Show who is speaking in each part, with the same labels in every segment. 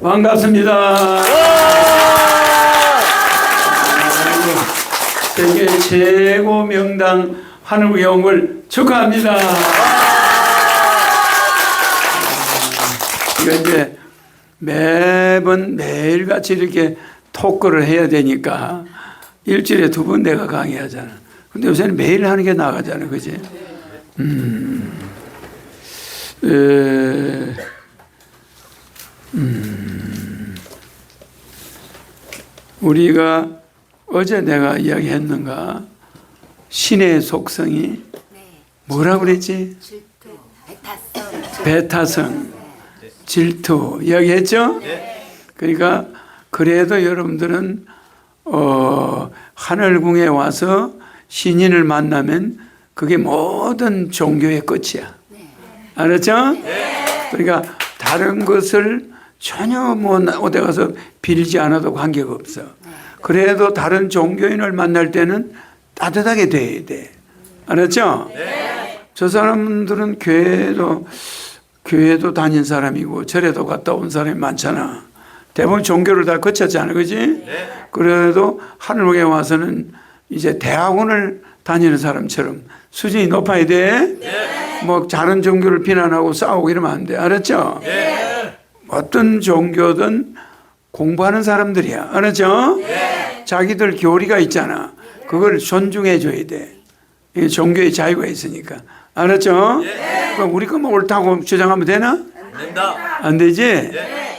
Speaker 1: 반갑습니다. 세계 최고 명당 걸 축하합니다. 이거 이제 매번 매일같이 이렇게 토크를 해야 되니까 일주일에 두 번 내가 강의하잖아. 근데 요새는 매일 하는 게 나가잖아. 그지? 음. 에, 음. 우리가 어제 내가 이야기했는가? 신의 속성이 뭐라 그랬지?
Speaker 2: 배타성,
Speaker 1: 배타성, 질투 이야기했죠? 그러니까 그래도 여러분들은 어, 하늘궁에 와서 신인을 만나면 그게 모든 종교의 끝이야. 알았죠? 그러니까 다른 것을 전혀 뭐 어디 가서 빌지 않아도 관계가 없어. 그래도 다른 종교인을 만날 때는 따뜻하게 돼야 돼. 알았죠? 저 사람들은 교회도 교회도 다닌 사람이고 절에도 갔다 온 사람이 많잖아. 대부분 종교를 다 거쳤잖아, 그지? 그래도 하늘에 와서는 이제 대학원을 다니는 사람처럼 수준이 높아야 돼. 뭐 다른 종교를 비난하고 싸우고 이러면 안 돼, 알았죠? 어떤 종교든 공부하는 사람들이야, 알았죠? 자기들 교리가 있잖아. 그걸 존중해 줘야 돼. 종교의 자유가 있으니까. 알았죠? 그럼 우리 것만 옳다고 주장하면 되나? 안 되지?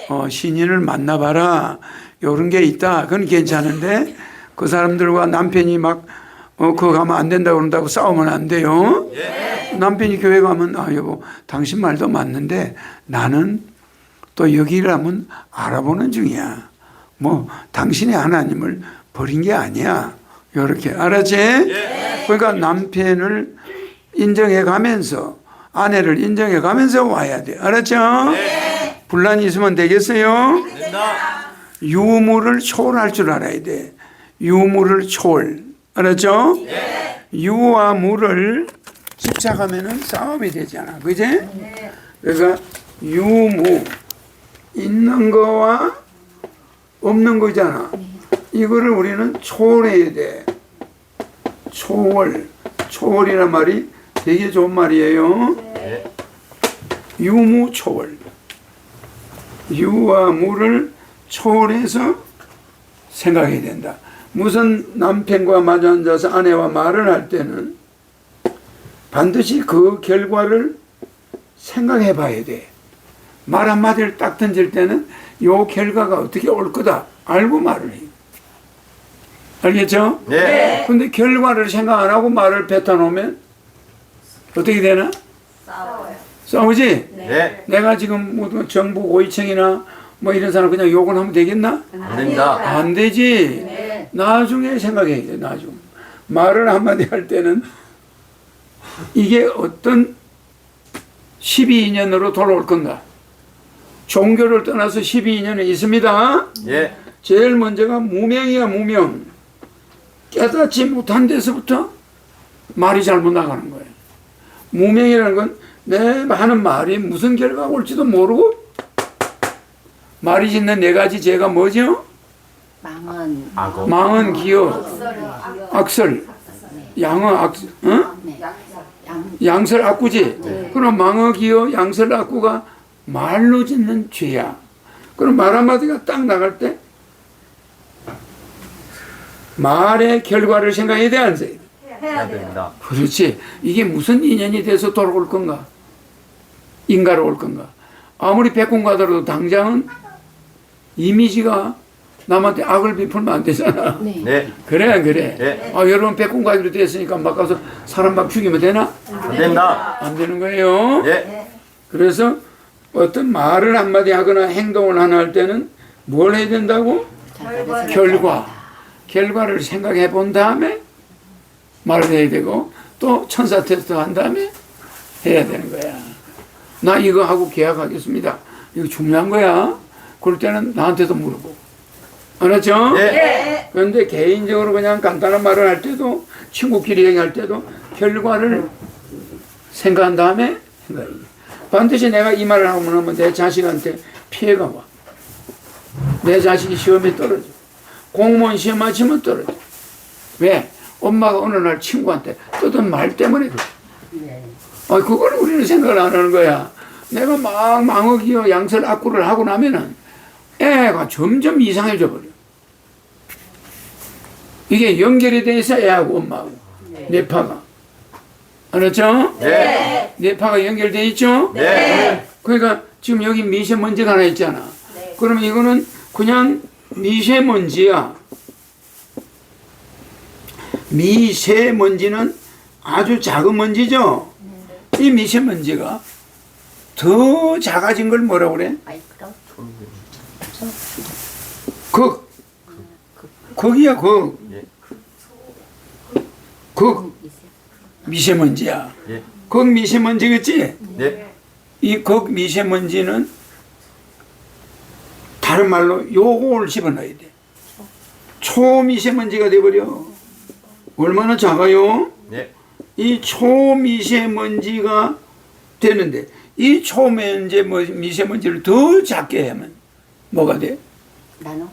Speaker 1: 어, 신인을 만나봐라. 요런 게 있다. 그건 괜찮은데 그 사람들과 남편이 막 어, 그거 가면 안 된다고 그런다고 싸우면 안 돼요. 남편이 교회 가면 아, 여보, 당신 말도 맞는데 나는 또 여기를 한번 알아보는 중이야. 뭐 당신의 하나님을 버린 게 아니야. 요렇게 알았지? 그러니까 남편을 인정해 가면서 아내를 인정해 가면서 와야 돼. 알았죠? 분란이 있으면 되겠어요? 유무를 초월할 줄 알아야 돼. 유무를 초월. 알았죠? 유와 무를 집착하면은 싸움이 되잖아. 그지? 그러니까 유무 있는 거와 없는 거잖아. 이거를 우리는 초월해야 돼. 초월. 초월이란 말이 되게 좋은 말이에요. 유무 초월. 유와 무를 초월해서 생각해야 된다. 무슨 남편과 마주 앉아서 아내와 말을 할 때는 반드시 그 결과를 생각해 봐야 돼. 말 한마디를 딱 던질 때는 요 결과가 어떻게 올 거다 알고 말을 해요. 알겠죠?
Speaker 3: 네.
Speaker 1: 근데 결과를 생각 안 하고 말을 뱉어놓으면 어떻게 되나?
Speaker 2: 싸워요.
Speaker 1: 싸우지?
Speaker 3: 네.
Speaker 1: 내가 지금 뭐 정부 고위층이나 뭐 이런 사람 그냥 욕을 하면 되겠나?
Speaker 3: 안 됩니다.
Speaker 1: 안 되지. 나중에 생각해야 돼, 나중. 말을 한마디 할 때는 이게 어떤 12인연으로 돌아올 건가? 종교를 떠나서 12인연이 있습니다.
Speaker 3: 예.
Speaker 1: 제일 먼저가 무명이야, 무명. 깨닫지 못한 데서부터 말이 잘못 나가는 거예요. 무명이라는 건 내 하는 말이 무슨 결과가 올지도 모르고 말이 짓는 네 가지 죄가 뭐죠?
Speaker 2: 망은
Speaker 3: 악어.
Speaker 1: 망은 기어, 악설, 양어 악, 어?
Speaker 2: 네. 양
Speaker 1: 양설 악구지. 그럼 망어 기어, 양설 악구가 말로 짓는 죄야. 그럼 말 한마디가 딱 나갈 때 말의 결과를 생각해야 돼, 안 돼?
Speaker 3: 해야 됩니다.
Speaker 1: 그렇지. 이게 무슨 인연이 돼서 돌아올 건가? 인가로 올 건가? 아무리 백군 가더라도 당장은 이미지가 남한테 악을 베풀면 안 되잖아.
Speaker 2: 네.
Speaker 3: 네.
Speaker 1: 그래, 안 그래?
Speaker 3: 네.
Speaker 1: 아, 여러분 백군 가기로 됐으니까 막 가서 사람 막 죽이면 되나?
Speaker 3: 안 됩니다.
Speaker 1: 안 되는 거예요.
Speaker 3: 예.
Speaker 1: 그래서 어떤 말을 한마디 하거나 행동을 하나 할 때는 뭘 해야 된다고? 결과. 결과를 생각해 본 다음에 말을 해야 되고 또 천사 테스트 한 다음에 해야 되는 거야. 나 이거 하고 계약하겠습니다. 이거 중요한 거야. 그럴 때는 나한테도 물어보고. 알았죠?
Speaker 3: 예.
Speaker 1: 그런데 개인적으로 그냥 간단한 말을 할 때도 친구끼리 얘기할 때도 결과를 생각한 다음에 생각해. 반드시 내가 이 말을 하고 나면 내 자식한테 피해가 와. 내 자식이 시험에 떨어져. 공무원 시험 마치면 떨어져. 왜? 엄마가 어느 날 친구한테 떠든 말 때문에 그래. 아, 그걸 우리는 생각을 안 하는 거야. 내가 막 망어기어 양설 악구를 하고 나면은 애가 점점 이상해져 버려. 이게 연결이 돼 있어 애하고 엄마하고 뇌파가. 알았죠?
Speaker 3: 네.
Speaker 1: 뇌파가 연결돼 있죠?
Speaker 3: 네.
Speaker 1: 그러니까 지금 여기 미세먼지가 하나 있잖아. 그러면 이거는 그냥 미세먼지야. 미세먼지는 아주 작은 먼지죠. 이 미세먼지가 더 작아진 걸 뭐라 그래? 극. 극이야 극.
Speaker 3: 예.
Speaker 1: 극 미세먼지야.
Speaker 3: 예.
Speaker 1: 극 미세먼지겠지?
Speaker 3: 네.
Speaker 1: 이 극 미세먼지는 다른 말로 요걸 집어넣어야 돼. 초미세먼지가 돼버려. 얼마나 작아요?
Speaker 3: 네.
Speaker 1: 이 초미세먼지가 되는데 이 초미세 미세먼지를 더 작게 하면 뭐가 돼?
Speaker 2: 나노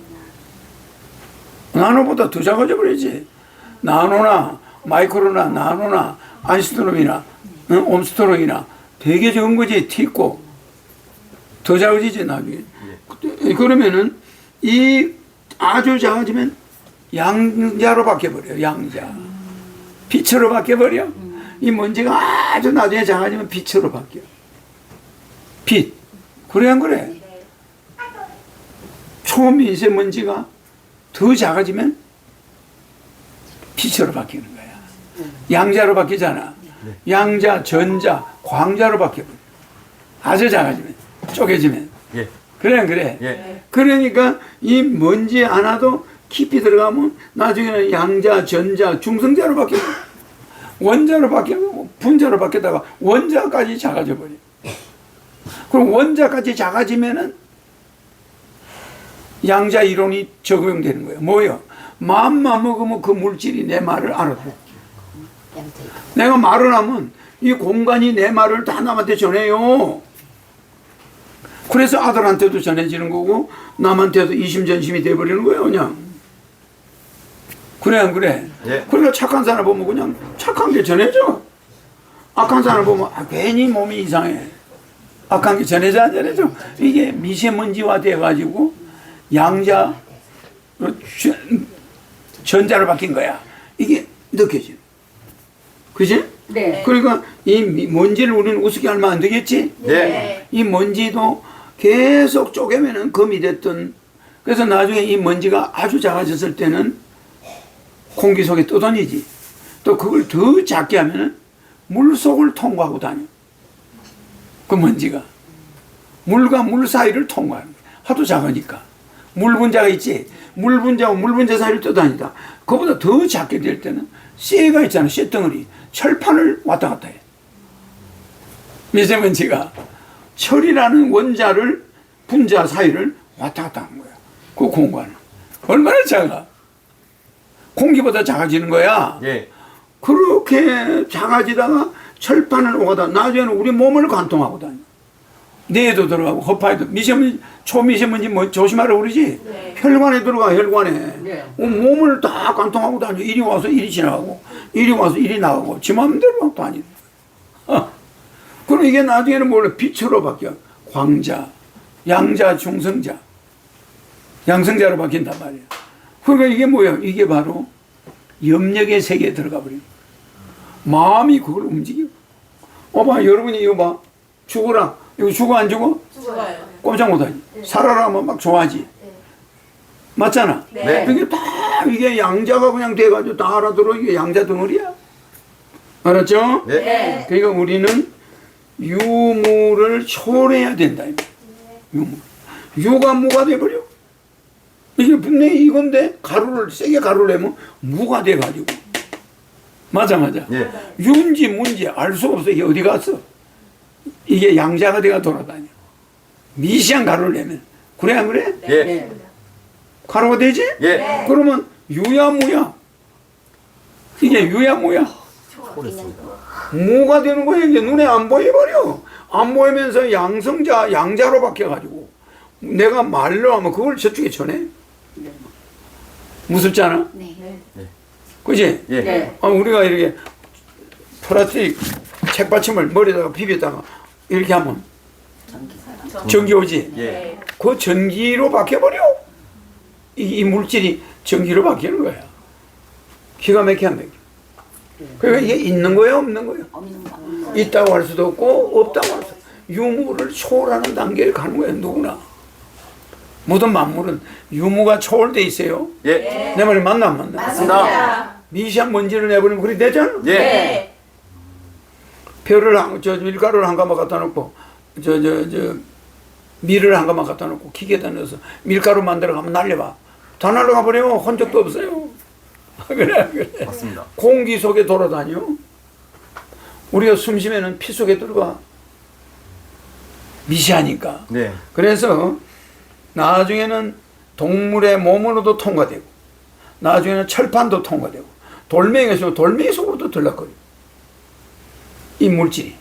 Speaker 1: 나노보다 더 작아져 버리지. 나노나 마이크로나 나노나 안스트롬이나 응? 옴스트롬이나 되게 적은 거지 티고 더 작아지지 나중에. 그때- 그러면은 이 아주 작아지면 양자로 바뀌어버려 양자. 빛으로 바뀌어버려. 이 먼지가 아주 나중에 작아지면 빛으로 바뀌어. 빛. 그래 안 그래? 초미세먼지가 더 작아지면 빛으로 바뀌는. 양자로 바뀌잖아. 양자, 전자, 광자로 바뀌어버려. 아주 작아지면, 쪼개지면.
Speaker 3: 예.
Speaker 1: 그래, 안 그래.
Speaker 3: 예.
Speaker 1: 그러니까 이 먼지 하나도 깊이 들어가면 나중에는 양자, 전자, 중성자로 바뀌어. 원자로 바뀌고 분자로 바뀌다가 원자까지 작아져 버려. 그럼 원자까지 작아지면은 양자 이론이 적용되는 거예요. 뭐요? 마음만 먹으면 그 물질이 내 말을 알아듣고. 내가 말을 하면 이 공간이 내 말을 다 남한테 전해요. 그래서 아들한테도 전해지는 거고 남한테도 이심전심이 돼버리는 거예요, 그냥. 그래 안 그래?
Speaker 3: 예.
Speaker 1: 그러니까 착한 사람 보면 그냥 착한 게 전해져. 악한 사람 보면 아, 괜히 몸이 이상해. 악한 게 전해져 안 전해져? 이게 미세먼지화 돼가지고 양자 전- 전자로 바뀐 거야. 이게 느껴져. 그지?
Speaker 2: 네.
Speaker 1: 그러니까 이 미- 먼지를 우리는 우습게 하면 안 되겠지?
Speaker 3: 네.
Speaker 1: 이 먼지도 계속 쪼개면은 금이 됐던 그래서 나중에 이 먼지가 아주 작아졌을 때는 공기 속에 떠다니지. 또 그걸 더 작게 하면은 물 속을 통과하고 다녀. 그 먼지가. 물과 물 사이를 통과하는 거야. 하도 작으니까. 물 분자가 있지. 물 분자하고 물 분자 사이를 떠다니다. 그보다 더 작게 될 때는 쇠가 있잖아. 쇠 덩어리. 철판을 왔다 갔다 해. 미세먼지가 철이라는 원자를 분자 사이를 왔다 갔다 하는 거야. 그 공간은. 얼마나 작아. 공기보다 작아지는 거야.
Speaker 3: 예.
Speaker 1: 그렇게 작아지다가 철판을 오가다 나중에는 우리 몸을 관통하고 다녀. 뇌에도 들어가고 허파에도. 미세먼지 초미세먼지 뭐 조심하라 그러지. 혈관에 들어가 혈관에.
Speaker 2: 네.
Speaker 1: 어, 몸을 다 관통하고 다녀 이리 와서 이리 지나가고 이리 와서 이리 나가고 지 마음대로 막 다니는. 거야. 어. 그럼 이게 나중에는 뭘로? 빛으로 바뀌어. 광자. 양자 중성자. 양성자로 바뀐단 말이야 그러니까 이게 뭐야 이게 바로 염력의 세계에 들어가 버린 거야. 마음이 그걸 움직여. 어봐 여러분이 이거 봐. 죽어라 이거 죽어 안 죽어?
Speaker 4: 죽어요.
Speaker 1: 꼼짝 못하지. 살아라 하면 막 좋아하지. 맞잖아.
Speaker 3: 네.
Speaker 1: 이게 다 이게 양자가 그냥 돼가지고 다 알아들어 이게 양자 덩어리야. 알았죠?
Speaker 3: 네.
Speaker 1: 그러니까 우리는 유무를 초래해야 된다. 유무. 유가 무가 돼버려. 이게 분명히 이건데 가루를 세게 가루를 내면 무가 돼가지고. 맞아 맞아.
Speaker 3: 예.
Speaker 1: 윤지 문지 알 수 없어. 이게 어디 갔어? 이게 양자가 돼가 돌아다녀. 미시한 가루를 내면. 그래 안 그래?
Speaker 3: 예.
Speaker 1: 가루가 되지?
Speaker 3: 예.
Speaker 1: 그러면 유야 무야. 이게 유야 무야. 무가 되는 거야. 이게 눈에 안 보여버려. 안 보이면서 양성자, 양자로 바뀌어가지고 내가 말로 하면 그걸 저쪽에 전해. 무섭잖아.
Speaker 2: 네.
Speaker 1: 그지?
Speaker 3: 예.
Speaker 2: 네.
Speaker 1: 아, 우리가 이렇게 플라스틱 책받침을 머리에다가 비볐다가 이렇게 하면 전기 오지?
Speaker 3: 예.
Speaker 1: 그 전기로 바뀌어버려. 이, 이 물질이 전기로 바뀌는 거야. 기가 막히게 안 막혀. 그러니까 이게 있는 거야, 없는 거야?
Speaker 2: 없는 거 없는 거.
Speaker 1: 있다고 할 수도 없고, 없다고 할 수도 없고. 유무를 초월하는 단계에 가는 거야, 누구나. 모든 만물은 유무가 초월돼 있어요.
Speaker 3: 예.
Speaker 1: 내 말이 맞나 안 맞나?
Speaker 3: 맞습니다.
Speaker 1: 미시한 먼지를 내버리면 그리 되잖아.
Speaker 3: 예.
Speaker 1: 벼를 한, 저 밀가루를 한 가마 갖다 놓고 저 저 저 밀을 한 가마 갖다 놓고 기계에다 넣어서 밀가루 만들어 가면 날려봐. 다 날아가 버려. 한 적도 없어요. 그래 그래.
Speaker 3: 맞습니다.
Speaker 1: 공기 속에 돌아다녀. 우리가 숨 쉬면은 피 속에 들어가. 미시하니까.
Speaker 3: 네.
Speaker 1: 그래서 나중에는 동물의 몸으로도 통과되고 나중에는 철판도 통과되고 있으면 돌멩이 속으로도 들락거려. 이 물질이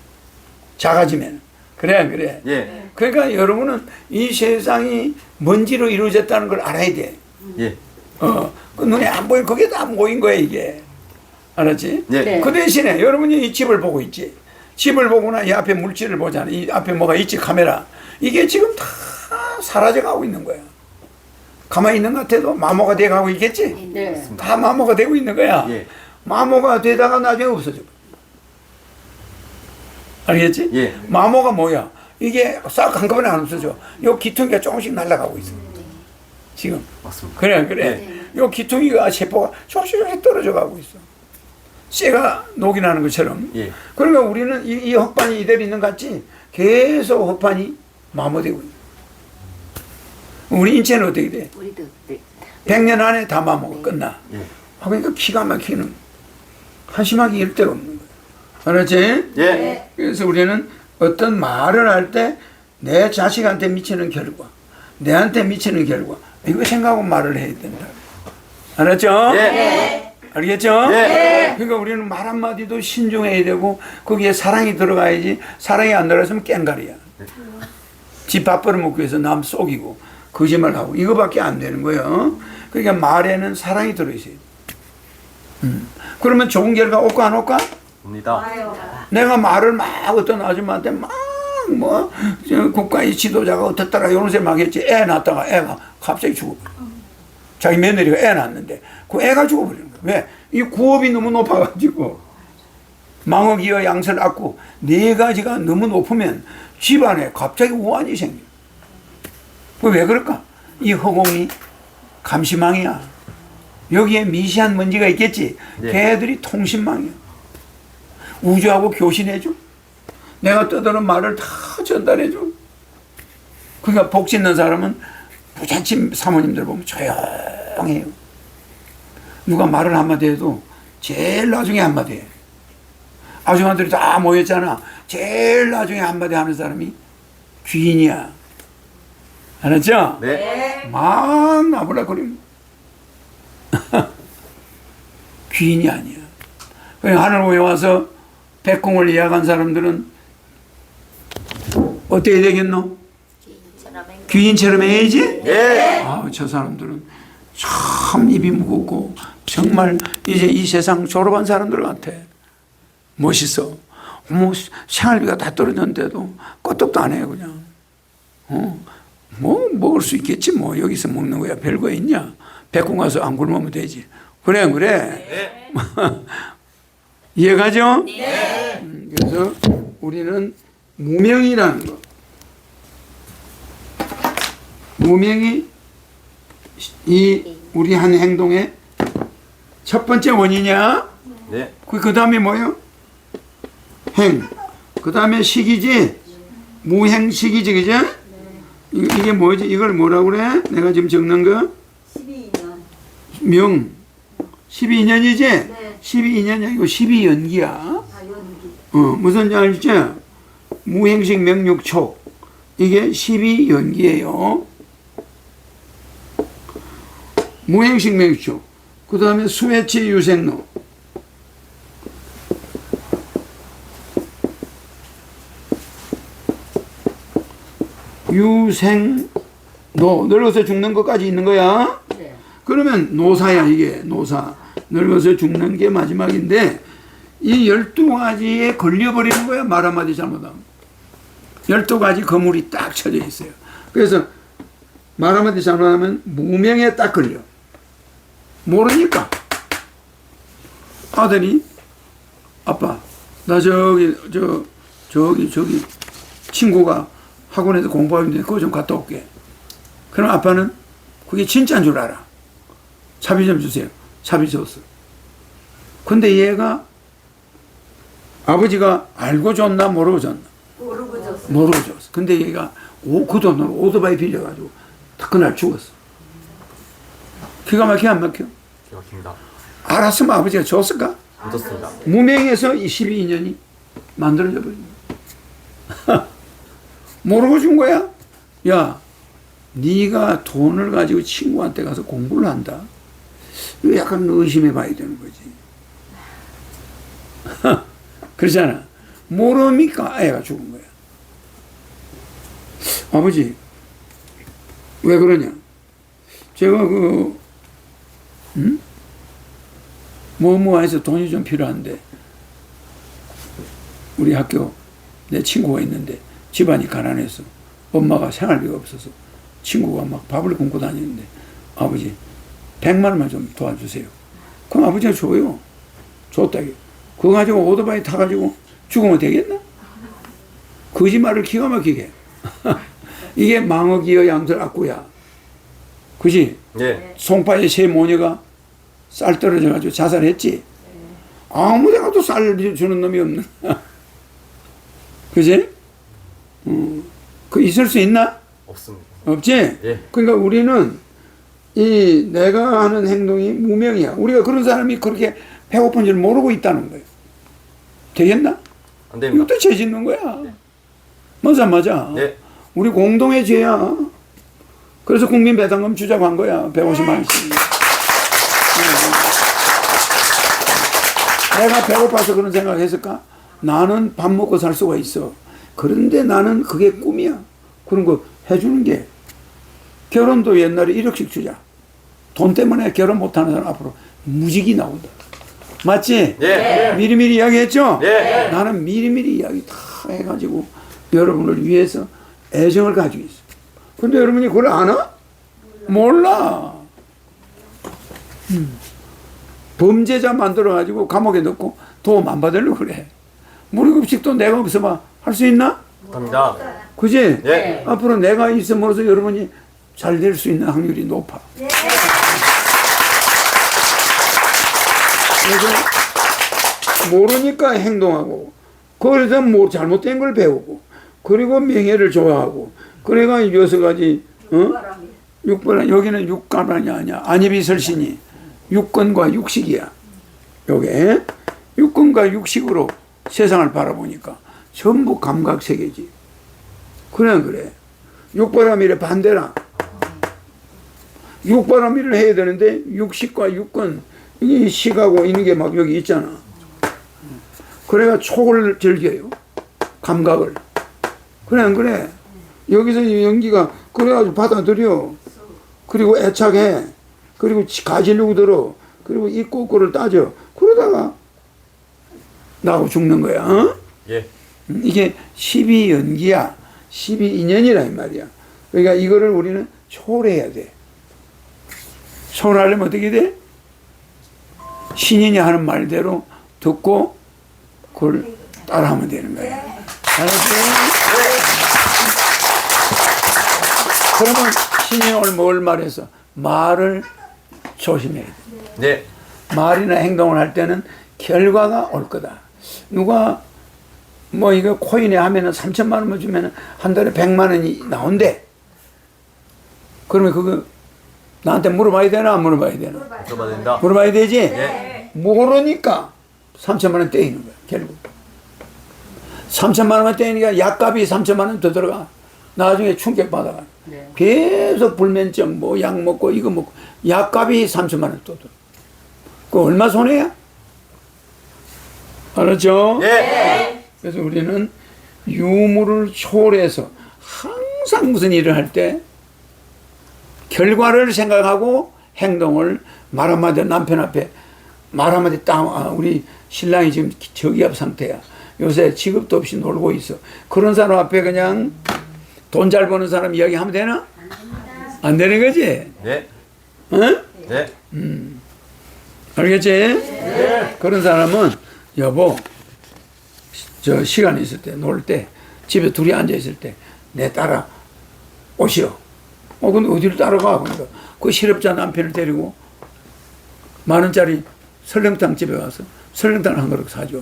Speaker 1: 작아지면 그래 그래.
Speaker 3: 예.
Speaker 1: 그러니까 여러분은 이 세상이 먼지로 이루어졌다는 걸 알아야 돼.
Speaker 3: 예.
Speaker 1: 어, 그 눈에 안 보이는 그게 다 모인 거야 이게. 알았지?
Speaker 3: 예.
Speaker 2: 네.
Speaker 1: 그 대신에 여러분이 이 집을 보고 있지. 집을 보거나 이 앞에 물질을 보잖아. 이 앞에 뭐가 있지 카메라. 이게 지금 다 사라져가고 있는 거야. 가만히 있는 것 같아도 마모가 돼가고 있겠지.
Speaker 2: 네.
Speaker 1: 다 마모가 되고 있는 거야.
Speaker 3: 예.
Speaker 1: 마모가 되다가 나중에 없어져. 알겠지?
Speaker 3: 예.
Speaker 1: 마모가 뭐야? 이게 싹 한꺼번에 안 없어져. 요 기퉁기가 조금씩 날아가고 있어. 지금.
Speaker 3: 맞습니다.
Speaker 1: 그래, 그래. 요 기퉁이가 세포가 조금씩 조금씩 떨어져 가고 있어. 쇠가 녹이 나는 것처럼.
Speaker 3: 예.
Speaker 1: 그러니까 우리는 이, 이 헛판이 이대로 있는 것 같지? 계속 헛판이 마모되고 있는 우리 인체는 어떻게 돼?
Speaker 2: 우리도 네.
Speaker 1: 100년 안에 다 마모가 끝나.
Speaker 3: 예.
Speaker 1: 아, 그러니까 기가 막히는 한심하게 이럴 데가 없는 거야. 알았지?
Speaker 3: 예.
Speaker 1: 그래서 우리는 어떤 말을 할 때 내 자식한테 미치는 결과, 내한테 미치는 결과, 이거 생각하고 말을 해야 된다. 알았죠?
Speaker 3: 예.
Speaker 1: 알겠죠?
Speaker 3: 예.
Speaker 1: 그러니까 우리는 말 한마디도 신중해야 되고, 거기에 사랑이 들어가야지, 사랑이 안 들어갔으면 깽가리야. 집 밥벌어 먹기 위해서 남 속이고, 거짓말하고, 이거밖에 안 되는 거예요. 그러니까 말에는 사랑이 들어있어야 돼. 음. 그러면 좋은 결과 올까 안 올까?
Speaker 3: 옵니다.
Speaker 1: 내가 말을 막 어떤 아줌마한테 막 뭐 국가의 지도자가 어떻더라 이런 소리 막 했지. 애 낳다가 애가 갑자기 죽어버려 자기 며느리가 애 낳았는데 그 애가 죽어버리는 거야. 왜? 이 구업이 너무 높아가지고. 망어기와 양설 낳고 네 가지가 너무 높으면 집안에 갑자기 우환이 생겨. 그왜 그럴까? 이 허공이 감시망이야. 여기에 미시한 먼지가 있겠지.
Speaker 3: 네.
Speaker 1: 걔들이 통신망이야 우주하고 교신해줘. 내가 떠드는 말을 다 전달해줘. 그러니까 복 짓는 사람은 부잣집 사모님들 보면 조용해요. 누가 말을 한마디 해도 제일 나중에 한마디 해. 아줌마들이 다 모였잖아. 제일 나중에 한마디 하는 사람이 귀인이야. 알았죠?
Speaker 3: 네.
Speaker 1: 막 나불락거리면 귀인이 아니야. 그냥 하늘 위에 와서 백공을 예약한 사람들은 어떻게 되겠노? 귀인처럼 해야지?
Speaker 3: 예.
Speaker 1: 아, 저 사람들은 참 입이 무겁고 정말 이제 이 세상 졸업한 사람들 같아. 멋있어. 뭐 생활비가 다 떨어졌는데도 끄떡도 안 해요, 그냥. 어? 뭐 먹을 수 있겠지 뭐 여기서 먹는 거야 별거 있냐? 백공 가서 안 굶으면 되지. 그래 그래. 이해가죠? 네. 그래서 우리는 무명이라는 거. 무명이 이 우리 한 행동의 첫 번째 원인이야.
Speaker 3: 네.
Speaker 1: 그 다음에 뭐요? 행. 그 다음에 시기지. 무행시기지, 그죠? 이- 이게 뭐지? 이걸 뭐라고 그래? 내가 지금 적는 거?
Speaker 2: 12년.
Speaker 1: 명. 12년이지?
Speaker 2: 네.
Speaker 1: 12년이 아니고 12연기야.
Speaker 2: 아, 연기.
Speaker 1: 어, 무슨 알지? 무행식 명육촉. 이게 12연기예요. 무행식 명육촉. 그 다음에 수해치 유생로. 유생 노 늙어서 죽는 것까지 있는 거야.
Speaker 2: 네.
Speaker 1: 그러면 노사야 이게 노사 늙어서 죽는 게 마지막인데 이 열두 가지에 걸려버리는 거야 말 한마디 잘못하면 열두 가지 거물이 딱 쳐져 있어요. 그래서 말 한마디 잘못하면 무명에 딱 걸려. 모르니까 아들이 아빠 나 저기 저 저기 저기 친구가 학원에서 공부하고 있는데 그거 좀 갔다 올게. 그럼 아빠는 그게 진짜인 줄 알아. 차비 좀 주세요. 차비 줬어. 근데 얘가 아버지가 알고 줬나 모르고 줬나?
Speaker 2: 모르고 줬어.
Speaker 1: 모르고 줬어. 근데 얘가 오, 그 돈으로 오토바이 빌려가지고 딱 그날 죽었어. 기가 막혀 안 막혀?
Speaker 3: 기억입니다.
Speaker 1: 알았으면 아버지가 줬을까?
Speaker 3: 묻었습니다.
Speaker 1: 무명에서 이 12인연이 만들어져 버린 거야. 모르고 준 거야? 야, 네가 돈을 가지고 친구한테 가서 공부를 한다. 약간 의심해 봐야 되는 거지. 그러잖아. 모르니까 애가 죽은 거야. 아버지, 왜 그러냐? 제가 그, 음? 뭐뭐 해서 돈이 좀 필요한데 우리 학교 내 친구가 있는데 집안이 가난해서 엄마가 생활비가 없어서 친구가 막 밥을 굶고 다니는데 아버지 100만 원만 좀 도와주세요. 그럼 아버지가 줘요. 줬다기. 그거 가지고 오토바이 타가지고 죽으면 되겠나? 거짓말을 기가 막히게. 이게 망어기어 양들 악구야. 그지?
Speaker 3: 예.
Speaker 1: 송파의 세 모녀가 쌀 떨어져가지고 자살했지. 아무 데가도 쌀 주는 놈이 없는. 그지? 음, 그 있을 수 있나?
Speaker 3: 없습니다.
Speaker 1: 없지?
Speaker 3: 예.
Speaker 1: 그러니까 우리는 이 내가 하는 행동이 무명이야. 우리가 그런 사람이 그렇게 배고픈 줄 모르고 있다는 거예요. 되겠나?
Speaker 3: 안 됩니다.
Speaker 1: 이것도 죄 짓는 거야. 맞아, 맞아.
Speaker 3: 네.
Speaker 1: 우리 공동의 죄야. 그래서 국민 배당금 주자고 한 거야. 150만 원씩. 네. 내가 배고파서 그런 생각했을까? 나는 밥 먹고 살 수가 있어. 그런데 나는 그게 꿈이야. 그런 거 해주는 게. 결혼도 옛날에 1억씩 주자. 돈 때문에 결혼 못하는 사람 앞으로 무직이 나온다. 맞지?
Speaker 3: 예.
Speaker 1: 미리미리 이야기했죠?
Speaker 3: 예.
Speaker 1: 나는 미리미리 이야기 다 해가지고 여러분을 위해서 애정을 가지고 있어. 근데 여러분이 그걸 아나? 몰라. 음. 범죄자 만들어가지고 감옥에 넣고 도움 안 받으려고 그래. 무료급식도 내가 없어봐. 할수 있나?
Speaker 3: 합니다.
Speaker 1: 그지?
Speaker 3: 예.
Speaker 1: 앞으로 내가 있음으로써 여러분이 잘 될 수 있는 확률이 높아. 그래서 모르니까 행동하고, 그래서 뭐 잘못된 걸 배우고, 그리고 명예를 좋아하고, 그래가 여섯 가지, 어? 육번 여기는 육가만이 아니야. 안입이 설신이 육건과 육식이야. 요게 육건과 육식으로 세상을 바라보니까 전부 감각 세계지. 그래 그래. 육바람일의 반대라. 육바람일을 해야 되는데 육식과 육건 이 식하고 있는 게 막 여기 있잖아. 그래가 촉을 즐겨요. 감각을. 그래 안 그래? 여기서 이 연기가 그래가지고 받아들여. 그리고 애착해. 그리고 지- 가지려고 들어. 그리고 이 꼬꼬를 따져. 그러다가 나하고 죽는 거야. 어?
Speaker 3: 예.
Speaker 1: 음, 이게 12연기야. 12인연이라 이 말이야. 그러니까 이거를 우리는 초월해야 돼. 초월하려면 어떻게 돼? 신인이 하는 말대로 듣고 그걸 따라하면 되는 거야. 알았지? 그러면 신이 오늘 뭘 말해서 말을 조심해야 돼.
Speaker 3: 네.
Speaker 1: 말이나 행동을 할 때는 결과가 올 거다. 누가 뭐 이거 코인에 하면은 3천만 원만 주면은 한 달에 100만 원이 나온대. 그러면 그거 나한테 물어봐야 되나 안 물어봐야 되나?
Speaker 3: 들어봐야 됩니다.
Speaker 1: 물어봐야 되지?
Speaker 3: 예.
Speaker 1: 모르니까 3천만 원 떼이는 거야, 결국. 3천만 원만 떼니까 약값이 3천만 원 더 들어가. 나중에 충격받아가. 계속 불면증, 뭐, 약 먹고, 이거 먹고, 약값이 3천만 원 또 들어. 그 얼마 손해야? 알았죠?
Speaker 3: 예.
Speaker 1: 그래서 우리는 유무를 초월해서 항상 무슨 일을 할때 결과를 생각하고 행동을 말 한마디 남편 앞에 말 한마디 딱 아, 우리 신랑이 지금 저기압 상태야. 요새 직업도 없이 놀고 있어. 그런 사람 앞에 그냥 돈 잘 버는 사람 이야기하면 되나? 안 되는 거지?
Speaker 3: 네.
Speaker 1: 응?
Speaker 3: 네.
Speaker 1: 알겠지? 그런 사람은 여보 저 시간 있을 때 놀 때 집에 둘이 앉아 있을 때내 따라 오시오. 어 근데 어디를 따라가? 그러니까 그 실업자 남편을 데리고 만 원짜리 설렁탕 집에 가서 설렁탕 한 그릇 사줘.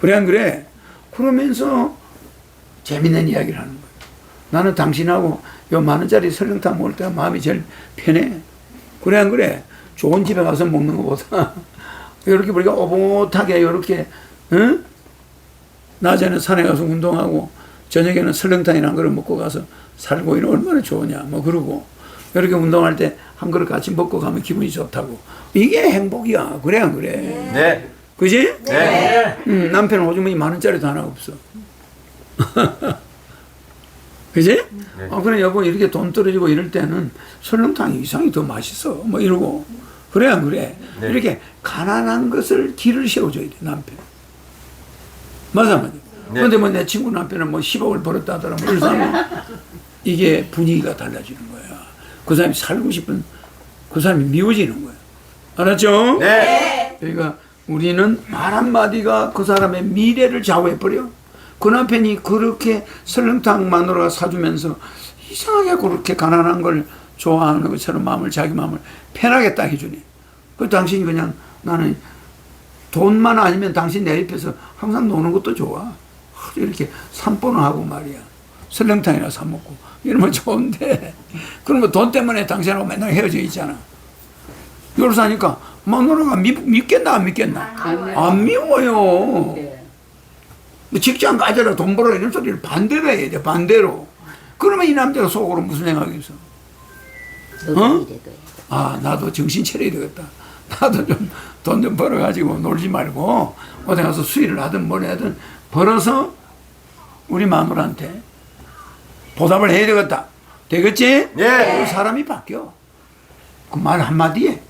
Speaker 1: 그래 안 그래? 그러면서 재밌는 이야기를 하는 거야. 나는 당신하고 요 만 원짜리 설렁탕 먹을 때가 마음이 제일 편해. 그래 안 그래? 좋은 집에 가서 먹는 것보다 이렇게 우리가 오붓하게 이렇게 응? 낮에는 산에 가서 운동하고 저녁에는 설렁탕이나 한 그릇 먹고 가서 살고 이런 얼마나 좋으냐 뭐 그러고 이렇게 운동할 때 한 그릇 같이 먹고 가면 기분이 좋다고 이게 행복이야 그래 안 그래
Speaker 3: 네.
Speaker 1: 그지?
Speaker 3: 네.
Speaker 1: 음, 남편은 오줌이 만 원짜리도 하나 없어 그지?
Speaker 3: 네.
Speaker 1: 아 그래 여보 이렇게 돈 떨어지고 이럴 때는 설렁탕이 이상이 더 맛있어 뭐 이러고 그래 안 그래?
Speaker 3: 네.
Speaker 1: 이렇게 가난한 것을 길을 세워줘야 돼 남편 맞아 맞아
Speaker 3: 네.
Speaker 1: 그런데 뭐 내 친구 남편은 뭐 10억을 벌었다 하더라 뭐 이래서 하면 이게 분위기가 달라지는 거야 그 사람이 살고 싶은 그 사람이 미워지는 거야 알았죠?
Speaker 3: 네.
Speaker 1: 그러니까 우리는 말 한마디가 그 사람의 미래를 좌우해버려. 그 남편이 그렇게 설렁탕 마누라가 사주면서 이상하게 그렇게 가난한 걸 좋아하는 것처럼 마음을 자기 마음을 편하게 딱 해주네. 그 당신이 그냥 나는 돈만 아니면 당신 내 옆에서 항상 노는 것도 좋아. 이렇게 산보는 하고 말이야. 설렁탕이나 사 먹고 이러면 좋은데 그러면 돈 때문에 당신하고 맨날 헤어져 있잖아. 이걸 사니까 마누라가 미, 믿겠나 안 믿겠나? 안 미워요. 뭐 직장 가져라 돈 벌어 이런 소리를 반대로 해야 돼 반대로. 그러면 이 남자가 속으로 무슨 생각이 있어?
Speaker 2: 너도
Speaker 1: 어? 아 나도 정신 차려야 되겠다. 나도 좀돈좀 벌어가지고 놀지 말고 어디 가서 수일을 하든 뭘 하든 벌어서 우리 마누라한테 보답을 해야 되겠다. 되겠지?
Speaker 3: 예.
Speaker 1: 그 사람이 바뀌어. 그 말 한마디에.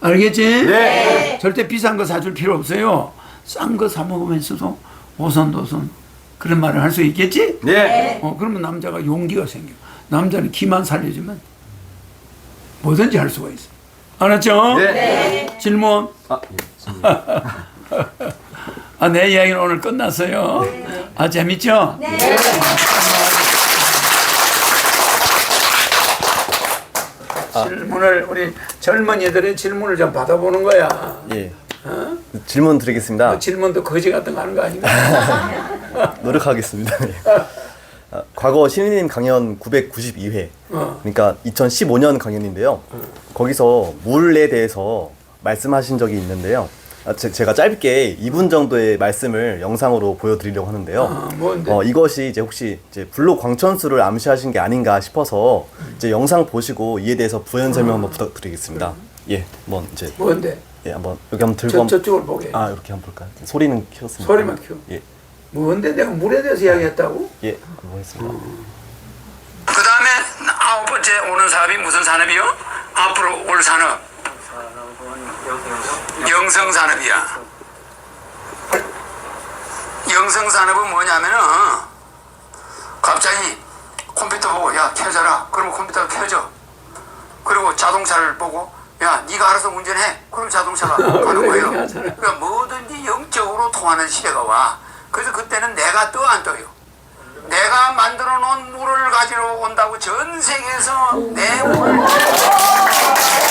Speaker 1: 알겠지?
Speaker 3: 네.
Speaker 1: 절대 비싼 거 사줄 필요 없어요. 싼 거 사 먹으면서도 오선도선 그런 말을 할 수 있겠지?
Speaker 3: 네.
Speaker 1: 어, 그러면 남자가 용기가 생겨. 남자는 기만 살려주면 뭐든지 할 수가 있어. 알았죠?
Speaker 3: 네.
Speaker 1: 질문.
Speaker 3: 아, 예.
Speaker 1: 아, 내 이야기는 오늘 끝났어요. 아, 재밌죠? 네. 질문을 우리 젊은이들의 질문을 좀 받아보는 거야.
Speaker 4: 예. 질문 드리겠습니다.
Speaker 1: 질문도 거지 같은 거 하는 거 아닌가?
Speaker 4: 노력하겠습니다. 예. 아, 과거 신인님 강연 992회,
Speaker 1: 어.
Speaker 4: 그러니까 2015년 강연인데요. 거기서 물에 대해서 말씀하신 적이 있는데요. 아, 제, 제가 짧게 2분 정도의 말씀을 영상으로 보여드리려고 하는데요.
Speaker 1: 아, 뭔데?
Speaker 4: 어, 이것이 이제 혹시 이제 불로 광천수를 암시하신 게 아닌가 싶어서 이제 영상 보시고 이에 대해서 부연 설명 한번 부탁드리겠습니다. 예, 한번 이제
Speaker 1: 뭔데?
Speaker 4: 예, 한번 여기 한번 들고
Speaker 1: 저,
Speaker 4: 한번
Speaker 1: 저쪽을 보게.
Speaker 4: 아 이렇게 한번 볼까요? 소리는 켰습니다.
Speaker 1: 소리만 켜.
Speaker 4: 예,
Speaker 1: 뭔데 내가 물에 대해서 이야기했다고?
Speaker 4: 예, 한번 하겠습니다.
Speaker 1: 그 다음에 아홉 번째 오는 산업이 무슨 산업이요? 앞으로 올 산업. 영성산업이야. 영성산업은 뭐냐면은 갑자기 컴퓨터 보고 야 켜져라. 그러면 컴퓨터가 켜져. 그리고 자동차를 보고 야 네가 알아서 운전해. 그럼 자동차가 가는 거예요. 그러니까 뭐든지 영적으로 통하는 시대가 와. 그래서 그때는 내가 떠 안 떠요. 내가 만들어 놓은 물을 가지러 온다고 전 세계에서 내 물을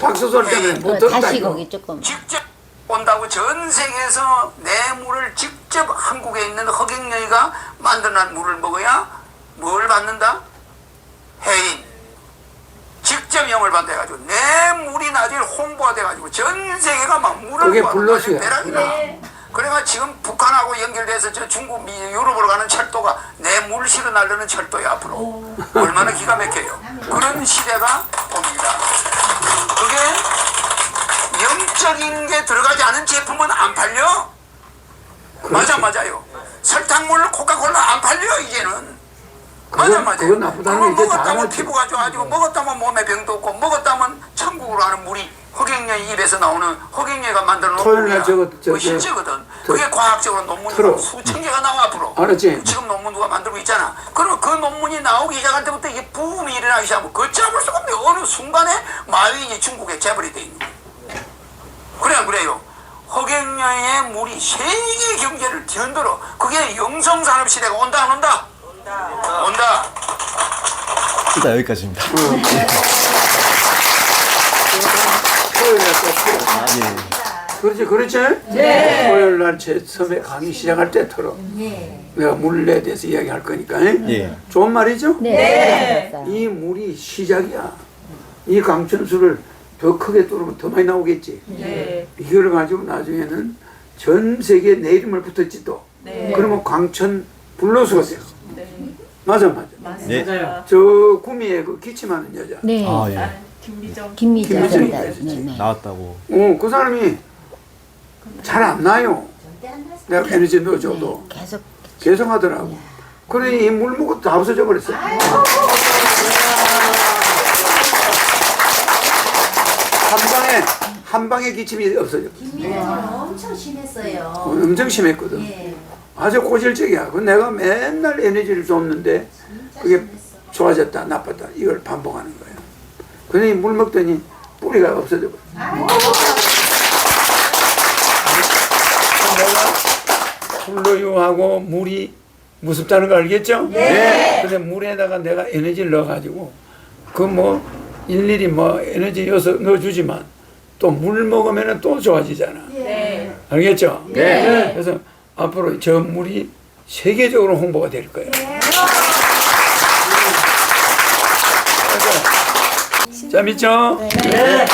Speaker 1: 박수 소리 때문에
Speaker 2: 못그 다시 거기 조금.
Speaker 1: 직접 온다고 전 세계에서 내 물을 직접 한국에 있는 허경영이가 만들어낸 물을 먹어야 뭘 받는다? 해인. 직접 영을 받다 해가지고 내 물이 나중에 홍보가 돼가지고 전 세계가 막 물을
Speaker 5: 그게
Speaker 1: 구하는. 대란이다. 그래가 지금 북한하고 연결돼서 저 중국, 미, 유럽으로 가는 철도가 내 물 실어 날르는 철도야 앞으로. 얼마나 기가 막혀요. 그런 시대가 옵니다. 그게 영적인 게 들어가지 않은 제품은 안 팔려. 맞아 맞아요. 설탕물 코카콜라 안 팔려 이제는. 그건-
Speaker 5: 맞아.
Speaker 1: 그건 나쁘다는 다
Speaker 5: 먹었다면. 피부가 좋아지고 먹었다면 몸에 병도 없고 먹었다면 천국으로 가는 물이 허경영 입에서 나오는 허경영가 만드는
Speaker 1: 토요일 날
Speaker 5: 물이야.
Speaker 1: 저거, 저,
Speaker 5: 그거
Speaker 1: 저,
Speaker 5: 실제거든. 그게 과학적으로 논문이
Speaker 1: 틀어.
Speaker 5: 수천 개가 나와 앞으로.
Speaker 1: 알았지?
Speaker 5: 지금 논문 누가 만들고 있잖아. 그럼 그 논문이 나오기 시작할 때부터 이게 부음이 일어나기 시작하고 걷잡을 수가 없네. 어느 순간에 마윈이 중국에 재벌이 돼 있는 거야. 그래 안 그래요? 허경영의 물이 세계 경제를 뒤흔들어. 그게 영성산업 시대가 온다 안 온다? 온다. 온다.
Speaker 4: 일단 여기까지입니다.
Speaker 1: 토요일 날또 틀어.
Speaker 4: 아, 예.
Speaker 1: 그렇지, 그렇지? 네. 토요일 날제 처음에 강의 시작할 때 틀어. 내가 물에 대해서 이야기할 거니까. 예?
Speaker 4: 예.
Speaker 1: 좋은 말이죠?
Speaker 2: 네.
Speaker 1: 이 물이 시작이야. 이 강천수를 더 크게 뚫으면 더 많이 나오겠지. 이걸 가지고 나중에는 전 세계에 내 이름을 붙었지 또. 그러면 강천 불로수가 돼. 맞아, 맞아.
Speaker 4: 예.
Speaker 3: 맞아요.
Speaker 1: 저 구미에 그 기침하는 여자.
Speaker 2: 네.
Speaker 4: 아, 예.
Speaker 3: 김미정.
Speaker 2: 김미자
Speaker 1: 김미정이
Speaker 2: 전달.
Speaker 1: 있었지.
Speaker 2: 네, 네.
Speaker 4: 나왔다고.
Speaker 1: 어, 그 사람이 잘 안 나요. 내가 에너지 넣어줘도
Speaker 2: 계속
Speaker 1: 계속 하더라고. 그러니 이물 먹고 다 없어져 버렸어. 한 방에 한 방에 기침이 없어져.
Speaker 6: 김민정은 엄청 심했어요.
Speaker 1: 어, 엄청 심했거든.
Speaker 6: 예,
Speaker 1: 아주 고질적이야. 그 내가 맨날 에너지를 줬는데
Speaker 6: 진짜
Speaker 1: 그게
Speaker 6: 심했어.
Speaker 1: 좋아졌다 나빴다 이걸 반복하는 거야. 그러니 물 먹더니 뿌리가 없어져 버려. 내가 플로유하고 물이 무섭다는 거 알겠죠? 네. 근데 물에다가 내가 에너지를 넣어가지고 그 뭐 일일이 뭐 에너지 넣어서 넣어주지만 또 물 먹으면 또 좋아지잖아.
Speaker 3: 네.
Speaker 1: 알겠죠? 네. 그래서 앞으로 저 물이 세계적으로 홍보가 될 거예요. 그래서 자 믿죠? 네.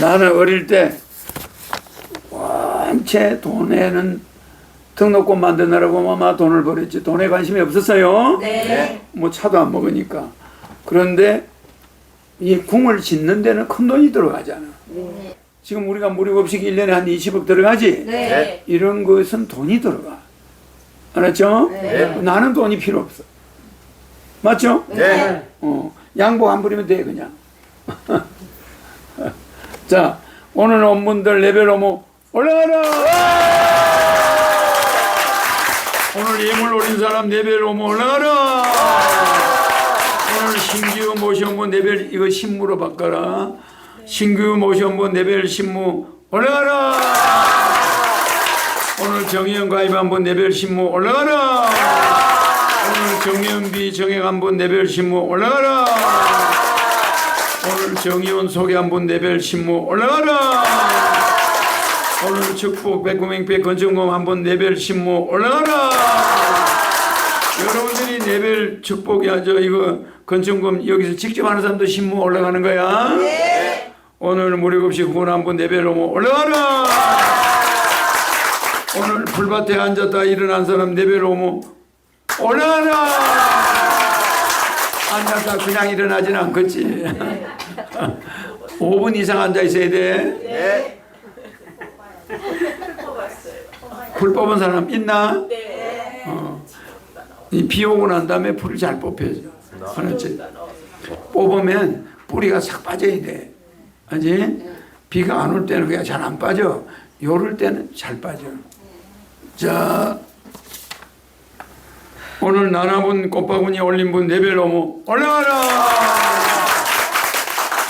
Speaker 1: 나는 어릴 때 원체 돈에는 등록금 만드느라고 마마 돈을 벌였지 돈에 관심이 없었어요.
Speaker 3: 네.
Speaker 1: 뭐 차도 안 먹으니까. 그런데 이 궁을 짓는 데는 큰 돈이 들어가잖아. 지금 우리가 무료급식 1년에 한 20억 들어가지?
Speaker 3: 네.
Speaker 1: 이런 것은 돈이 들어가. 알았죠? 나는 돈이 필요 없어. 맞죠?
Speaker 3: 네.
Speaker 1: 어, 양복 안 부리면 돼, 그냥. 자, 오늘 원문들 레벨 오모 올라가라! 오늘 예물 올린 사람 레벨 오모 올라가라! 오늘 신규 모셔온 분 레벨 이거 신무로 바꿔라. 신규 모셔온 분 레벨 신무 올라가라! 정의연 가입한 분 레벨 신무 올라가라! 오늘 정의연비 정액한 분 레벨 신무 올라가라! 오늘 정의원 소개한 분 레벨 신무 올라가라! 오늘 축복 백구맹백 건전금 한분 레벨 신무 올라가라! 여러분들이 레벨 축복이야 저 이거 건전금 여기서 직접 하는 사람도 신무 올라가는 거야. 오늘 무료급식 후원 레벨 오모 올라가라. 오늘 풀밭에 앉았다 일어난 사람 레벨 오모 올라가라. 앉았다 그냥 일어나진 않겠지. 5분 이상 앉아 있어야 돼. 풀 뽑은 사람 있나? 어. 이비 오고 난 다음에 풀을 잘 뽑혀야죠. 알았지? 뽑으면 뿌리가 싹 빠져야 돼. 알지? 비가 안 올 때는 그냥 잘 안 빠져. 요럴 때는 잘 빠져. 자, 오늘 나나분 꽃바구니 올린 분 레벨 오모 올라가라!